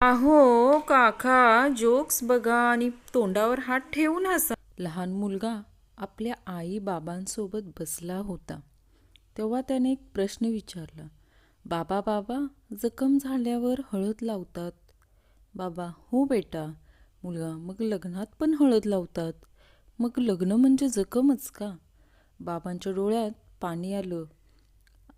अहो काका जोक्स बघा आणि तोंडावर हात ठेवून हसा. लहान मुलगा आपल्या आई बाबांसोबत बसला होता. तेव्हा त्याने एक प्रश्न विचारला बाबा बाबा जखम झाल्यावर हळद लावतात? बाबा हो बेटा मुलगा मग लग्नात पण हळद लावतात. मग लग्न म्हणजे जखमच का? बाबांच्या डोळ्यात पाणी आलं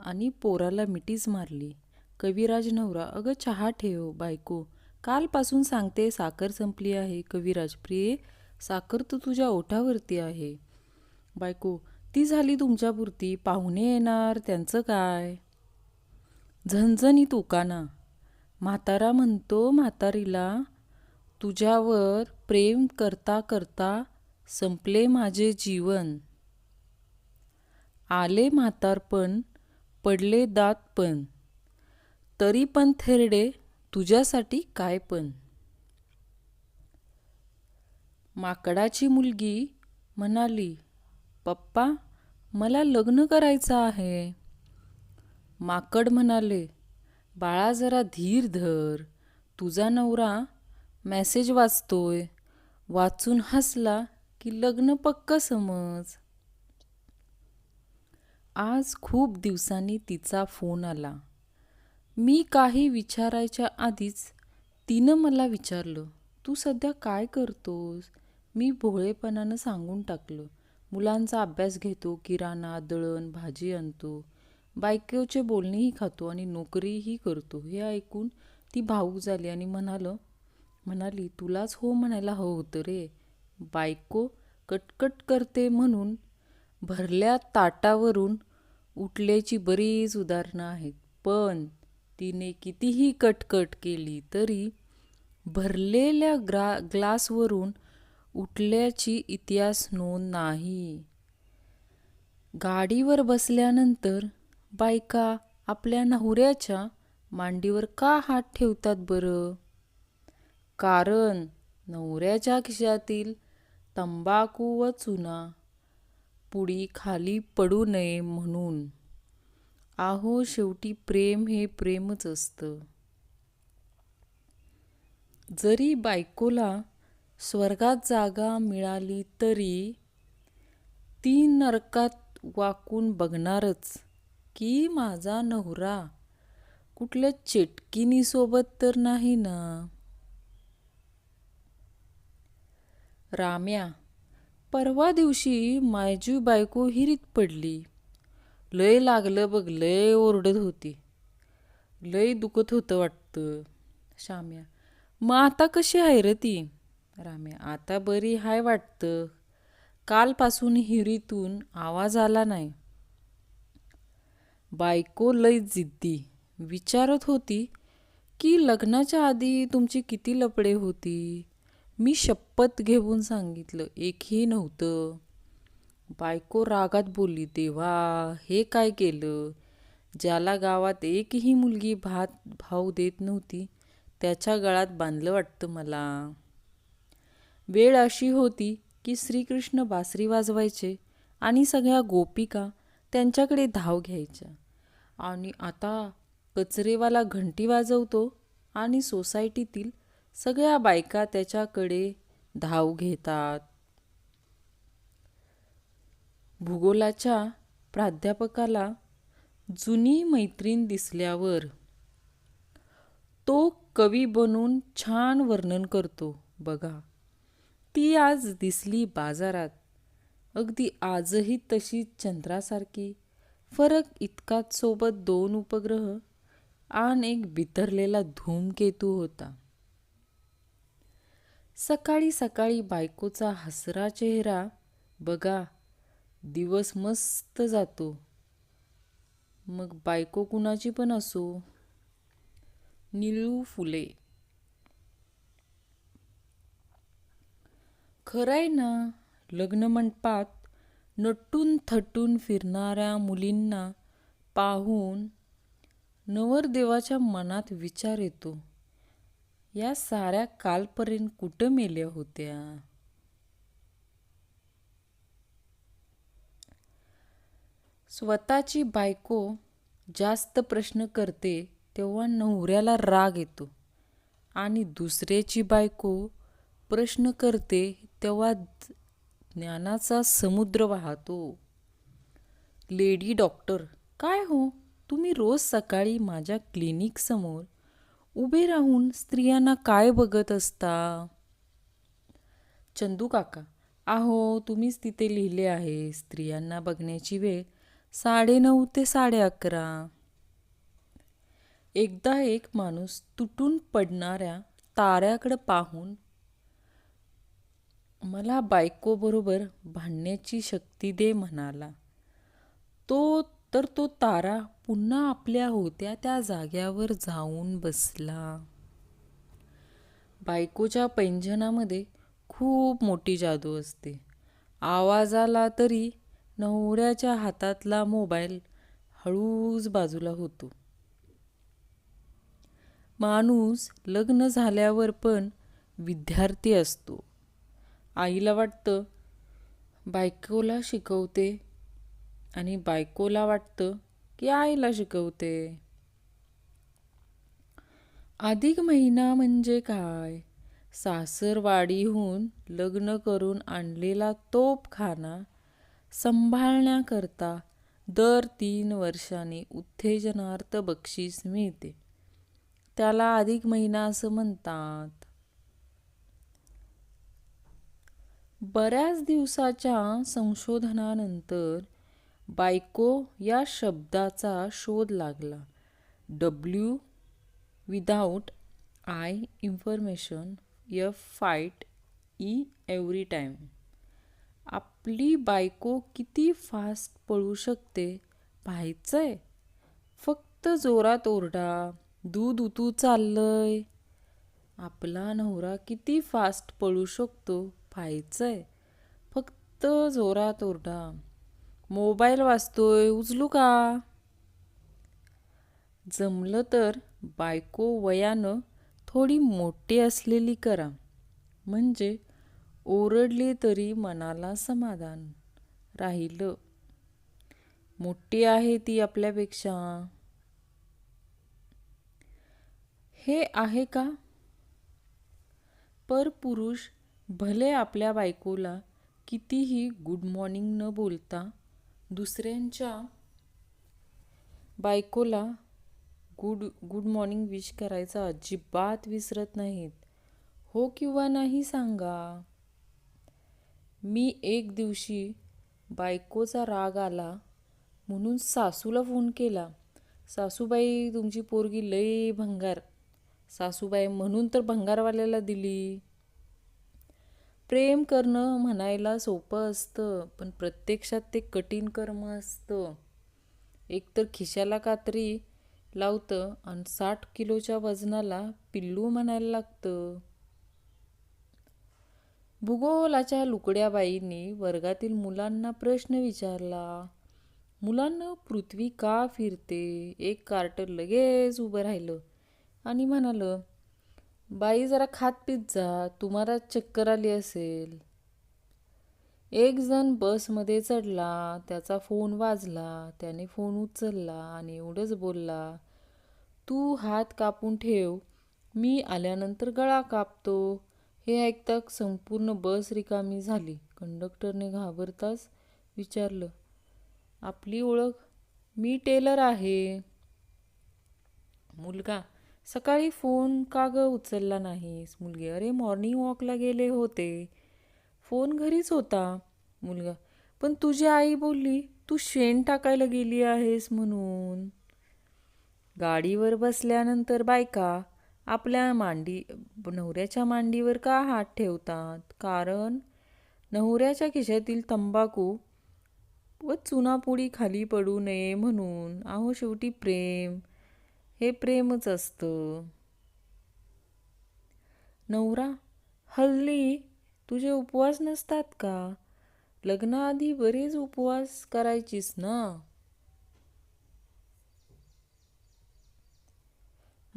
आणि पोराला मिठीच मारली. कविराज नवरा अगं चहा ठेव बायको. कालपासून सांगते साखर संपली आहे. कविराज प्रिये साखर तर तुझ्या ओठावरती आहे. बायको ती झाली तुमच्यापुरती. पाहुणे येणार त्यांचं काय? झणझणीत उकाना म्हातारा म्हणतो म्हातारीला तुझ्यावर प्रेम करता करता संपले माझे जीवन. आले म्हातारपण पडले दात पण तरी पण थेरडे तुझ्यासाठी काय पण? माकडाची मुलगी म्हणाली पप्पा मला लग्न करायचं आहे. माकड म्हणाले बाळा जरा धीर धर. तुझा नवरा मेसेज वाचतोय. वाचून हसला की लग्न पक्क समज. आज खूप दिवसांनी तिचा फोन आला. मी काही विचारायच्या आधीच तिनं मला विचारलं तू सध्या काय करतोस? मी भोळेपणानं सांगून टाकलं मुलांचा अभ्यास घेतो किराणा दळण भाजी आणतो बायकोचे बोलणेही खातो आणि नोकरीही करतो. हे ऐकून ती भाऊक झाली आणि म्हणालं म्हणाली तुलाच हो म्हणायला हवं होतं रे. बायको कटकट करते म्हणून भरल्या ताटावरून उठल्याची बरीच उदाहरणं आहेत. पण तिने कितीही कटकट केली तरी भरलेल्या ग्रा ग्लासवरून उठल्याची इतिहास नोंद नाही. गाडीवर बसल्यानंतर बायका आपल्या नवऱ्याच्या मांडीवर का हात ठेवतात बरं? कारण नवऱ्याच्या खिशातील तंबाखू व चुना पुडी खाली पडू नये म्हणून. आहो शेवटी प्रेम हे प्रेमच असतं. जरी बायकोला स्वर्गात जागा मिळाली तरी ती नरकात वाकून बघणारच की माझा नवरा कुठल्या चेटकिनीसोबत तर नाही ना. राम्या परवा दिवशी माझी बायको हिरीत पडली. लय लागलं बघ लय ओरडत होती. लय दुखत होतं वाटतं शाम्या. मग आता कशी आहे र ती? राम्या आता बरी हाय वाटतं. कालपासून हिरीतून आवाज आला नाही. बायको लय जिद्दी. विचारत होती की लग्नाच्या आधी तुमची किती लपडे होती? मी शपथ घेऊन सांगितलं एकही नव्हतं. बायको रागात बोलली देवा हे काय केलं? ज्याला गावात एकही मुलगी भात भाव देत नव्हती त्याच्या गळात बांधलं वाटतं मला. वेळ अशी होती की श्रीकृष्ण बासरी वाजवायचे आणि सगळ्या गोपिका त्यांच्याकडे धाव घ्यायच्या. आणि आता कचरेवाला घंटी वाजवतो आणि सोसायटीतील सगळ्या बायका त्याच्याकडे धाव घेतात. भूगोलाच्या प्राध्यापकाला जुनी मैत्रीण दिसल्यावर तो कवी बनून छान वर्णन करतो. बघा ती आज दिसली बाजारात. अगदी आजही तशी चंद्रासारखी. फरक इतकाच सोबत दोन उपग्रह आणि एक बितरलेला धूमकेतू होता. सकाळी सकाळी बायकोचा हसरा चेहरा बघा दिवस मस्त जातो. मग बायको कुणाची पण असो निळू फुले. खरंय ना लग्न मंडपात नटून थटून फिरणाऱ्या मुलींना पाहून नवरदेवाच्या मनात विचार येतो. या साऱ्या कालपर्यंत कुठं मेल्या होत्या? स्वतःची बायको जास्त प्रश्न करते तेव्हा नवऱ्याला राग येतो. आणि दुसऱ्याची बायको प्रश्न करते तेव्हा ज्ञानाचा समुद्र वाहतो. लेडी डॉक्टर काय हो? तुम्ही रोज सकाळी माझ्या क्लिनिकसमोर उभे राहून स्त्रियांना काय बघत असता? चंदू काका आहो तुम्हीच तिथे लिहिले आहे. स्त्रियांना बघण्याची वेळ साडेनऊ ते साडे अकरा एकदा एक माणूस तुटून पडणाऱ्या ताऱ्याकडं पाहून मला बायकोबरोबर भांडण्याची शक्ती दे म्हणाला. तो तर तो तारा पुन्हा आपल्या होत्या त्या जाग्यावर जाऊन बसला. बायकोच्या पैंजनामध्ये खूप मोठी जादू असते. आवाज आला तरी नवऱ्याच्या हातातला मोबाईल हळूच बाजूला होतो. माणूस लग्न झाल्यावर पण विद्यार्थी असतो. आईला वाटतं बायकोला शिकवते आणि बायकोला वाटतं की आईला शिकवते. अधिक महिना म्हणजे काय? सासरवाडीहून लग्न करून आणलेला तोपखाना सांभाळण्याकरता दर तीन वर्षांनी उत्तेजनार्थ बक्षीस मिळते. त्याला अधिक महिना असं म्हणतात. बऱ्याच दिवसाच्या संशोधनानंतर बायको या शब्दाचा शोध लागला. डब्ल्यू विदाऊट आय इन्फॉर्मेशन य फाईट ई एव्हरी टाईम आपली बायको किती फास्ट पळू शकते पाहायचंय. फक्त जोरात ओरडा दूध उतू चाललंय. आपला नवरा किती फास्ट पळू शकतो पाहायचंय. फक्त जोरात ओरडा मोबाईल वाचतोय उचलू का? जमलं तर बायको वयानं थोडी मोठी असलेली करा. म्हणजे ओरडली तरी मनाला समाधान राहिलं. मोठी आहे ती आपल्यापेक्षा. हे आहे का? पर पुरुष भले आपल्या बायकोला कितीही गुड मॉर्निंग न बोलता दुसऱ्यांच्या बायकोला गुड गुड मॉर्निंग विश करायचा अजिबात विसरत नाहीत. हो किंवा नाही सांगा. मी एक दिवशी बायकोचा राग आला म्हणून सासूला फोन केला. सासूबाई तुमची पोरगी लई भंगार. सासूबाई म्हणून तर भंगारवाल्याला दिली. प्रेम करणं म्हणायला सोपं असतं पण प्रत्यक्षात ते कठीण कर्म असतं. एकतर खिशाला कात्री लावतं आणि साठ किलोच्या वजनाला पिल्लू म्हणायला लागतं. भूगोलाच्या लुकड्याबाईंनी वर्गातील मुलांना प्रश्न विचारला मुलांना पृथ्वी का फिरते? एक कार्टर लगेच उभं राहिलं आणि म्हणालं बाई जरा खात पित जा तुम्हाला चक्कर आली असेल. एक जण बसमध्ये चढला त्याचा फोन वाजला त्याने फोन उचलला आणि एवढंच बोलला तू हात कापून ठेव मी आल्यानंतर गळा कापतो हे ऐकता संपूर्ण बस रिकामी झाली. कंडक्टरने घाबरताच विचारलं आपली ओळख मी टेलर आहे. मुलगा सकाळी फोन का ग उचलला नाहीस? मुलगी अरे मॉर्निंग वॉकला गेले होते. फोन घरीच होता. मुलगा पण तुझी आई बोलली तू शेण टाकायला गेली आहेस म्हणून. गाडीवर बसल्यानंतर बायका आपल्या मांडी नवऱ्याच्या मांडीवर का हात ठेवतात? कारण नवऱ्याच्या खिशातील तंबाखू व चुनापुडी खाली पडू नये म्हणून. अहो शेवटी प्रेम हे प्रेमच असतं. नवरा हल्ली तुझे उपवास नसतात का? लग्नाआधी बरेच उपवास करायचीस ना?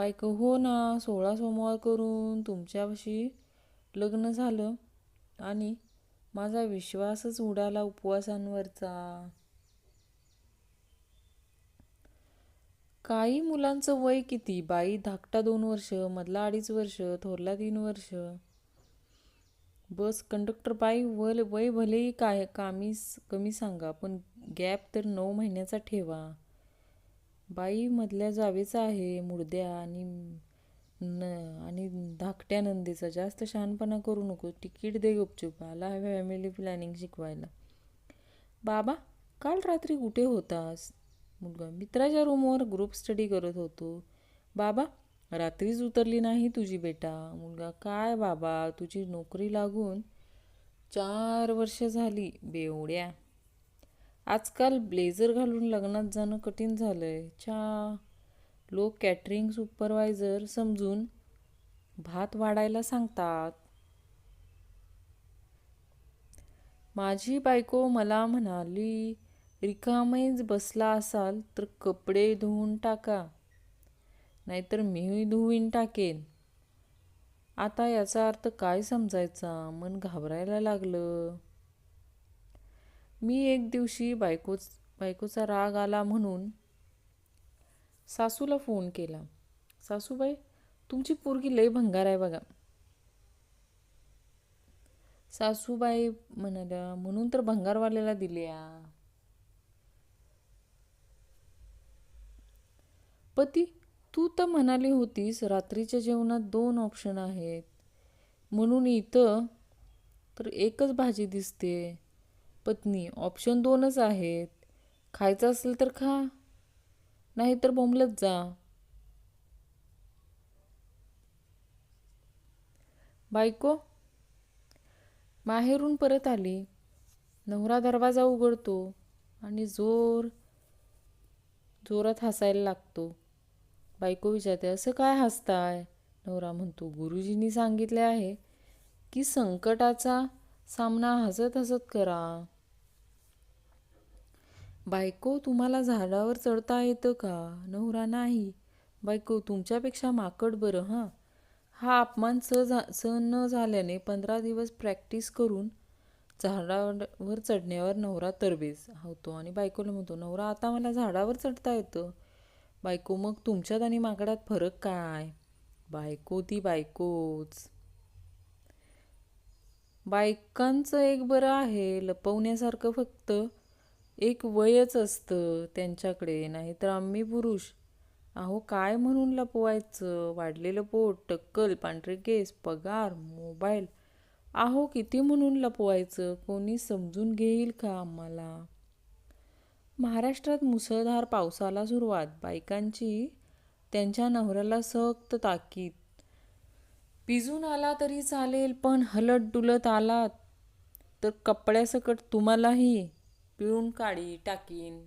बायको हो ना सोळा सोमवार करून तुमच्याशी लग्न झालं आणि माझा विश्वासच उडाला उपवासांवरचा. काही मुलांचं वय किती? बाई धाकटा दोन वर्ष मधला अडीच वर्ष थोरला तीन वर्ष. बस कंडक्टर बाई वल वय भलेही काय कामी कमी सांगा पण गॅप तर नऊ महिन्याचा ठेवा. बाई मधल्या जावेचा आहे मुडद्या आणि न आणि धाकट्या नंदीचा. जास्त शहाणपणा करू नको. तिकीट दे गुपचूप. आला फॅमिली प्लॅनिंग शिकवायला. बाबा काल रात्री कुठे होतास? मुलगा मित्राच्या रूमवर ग्रुप स्टडी करत होतो. बाबा रात्रीच उतरली नाही तुझी बेटा. मुलगा काय बाबा तुझी नोकरी लागून चार वर्ष झाली. बेवड्या. आजकाल ब्लेझर घालून लग्नात जाणं कठीण झालंय. छा लोक कॅटरिंग सुपरवायझर समजून भात वाढायला सांगतात. माझी बायको मला म्हणाली रिकामेच बसला असाल तर कपडे धुवून टाका नाहीतर मीही धुवीन टाकेन. आता याचा अर्थ काय समजायचा? मन घाबरायला लागलं. मी एक दिवशी बायकोच बायकोचा राग आला म्हणून सासूला फोन केला. सासूबाई तुमची पोरगी लय भंगार आहे बघा. सासूबाई म्हणाल्या म्हणून तर भंगारवाल्याला दिल्या. पती तू तर म्हणाली होतीस रात्रीच्या जेवणात दोन ऑप्शन आहेत. म्हणून इथं तर एकच भाजी दिसते. पत्नी. ऑप्शन दोनच आहेत. खायचं असेल तर खा. नाही तर बोंबलत जा. बायको. माहेरून परत आली. नवरा दरवाजा उघडतो आणि जोर जोरात हसायला लागतो. बायको विचारते असं काय हसताय? नवरा म्हणतो गुरुजींनी सांगितले आहे की संकटाचा सामना हसत हसत करा. बायको तुम्हाला झाडावर चढता येतं का? नवरा नाही. बायको तुमच्यापेक्षा माकड बरं हां? हा अपमान सहज सहन न झाल्याने पंधरा दिवस प्रॅक्टिस करून झाडावर चढण्यावर नवरा तरबेज होतो. आणि बायकोला म्हणतो नवरा आता मला झाडावर चढता येतं. बायको मग तुमच्यात आणि माकडात फरक काय? बायको ती बायकोच. बायकांचं एक बरं आहे लपवण्यासारखं फक्त एक वयच असतं त्यांच्याकडे नाहीतर आम्ही पुरुष. अहो काय म्हणून लपवायचं? वाढलेलं पोट टक्कल पांढरे केस पगार मोबाईल. अहो किती म्हणून लपवायचं? कोणी समजून घेईल का आम्हाला? महाराष्ट्रात मुसळधार पावसाला सुरुवात. बायकांची त्यांच्या नवऱ्याला सक्त ताकीद. पिजून आला तरी चालेल पण हलत डुलत आलात. तर कपड्यासकट तुम्हालाही. पिळून काढी टाकीन.